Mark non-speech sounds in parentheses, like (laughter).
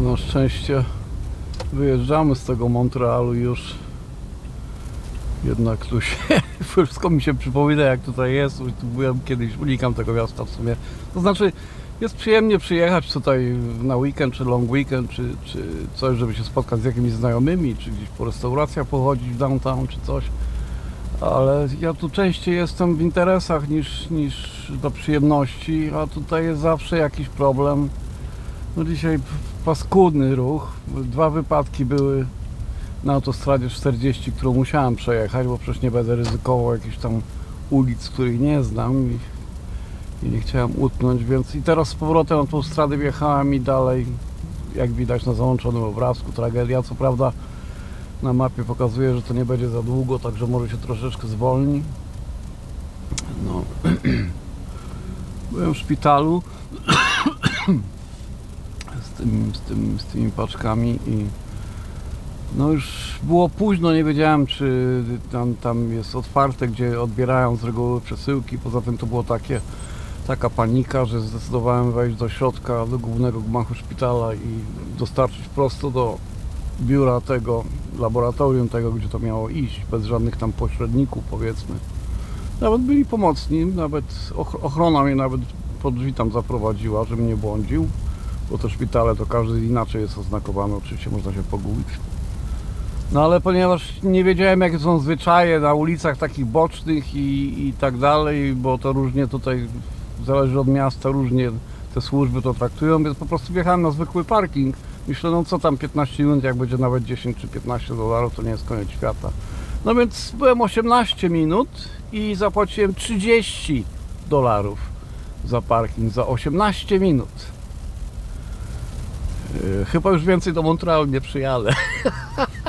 Na szczęście wyjeżdżamy z tego Montrealu już. Jednak tu się (laughs) wszystko mi się przypomina jak tutaj jest. Tu byłem kiedyś, unikam tego miasta w sumie. To znaczy jest przyjemnie przyjechać tutaj na weekend, czy long weekend, czy, czy coś, żeby się spotkać z jakimiś znajomymi, czy gdzieś po restauracjach pochodzić w downtown, czy coś. Ale ja tu częściej jestem w interesach niż, niż do przyjemności, a tutaj jest zawsze jakiś problem. No dzisiaj paskudny ruch. Dwa wypadki były na autostradzie 40, którą musiałem przejechać, bo przecież nie będę ryzykował jakichś tam ulic, których nie znam i, i nie chciałem utknąć, więc i teraz z powrotem stradę wjechałem i dalej, jak widać na załączonym obrazku, tragedia. Co prawda na mapie pokazuje, że to nie będzie za długo, także może się troszeczkę zwolni. No. (clears throat) Byłem w szpitalu (clears throat) tym, z, tym, z tymi paczkami i no już było późno, nie wiedziałem czy tam, tam jest otwarte, gdzie odbierają z reguły przesyłki. Poza tym to było takie, taka panika, że zdecydowałem wejść do środka, do głównego gmachu szpitala i dostarczyć prosto do biura tego, laboratorium tego, gdzie to miało iść, bez żadnych tam pośredników powiedzmy. Nawet byli pomocni, nawet och- ochrona mnie nawet pod drzwi tam zaprowadziła, żebym nie błądził, bo to szpitale to każdy inaczej jest oznakowany, oczywiście można się pogubić. No ale ponieważ nie wiedziałem jakie są zwyczaje na ulicach takich bocznych i, i tak dalej, bo to różnie tutaj zależy od miasta, różnie te służby to traktują, więc po prostu wjechałem na zwykły parking. Myślę, no co tam 15 minut, jak będzie nawet 10 czy 15 dolarów, to nie jest koniec świata. No więc byłem 18 minut i zapłaciłem 30 dolarów za parking za 18 minut. Chyba już więcej do Montreal nie przyjadę. (laughs)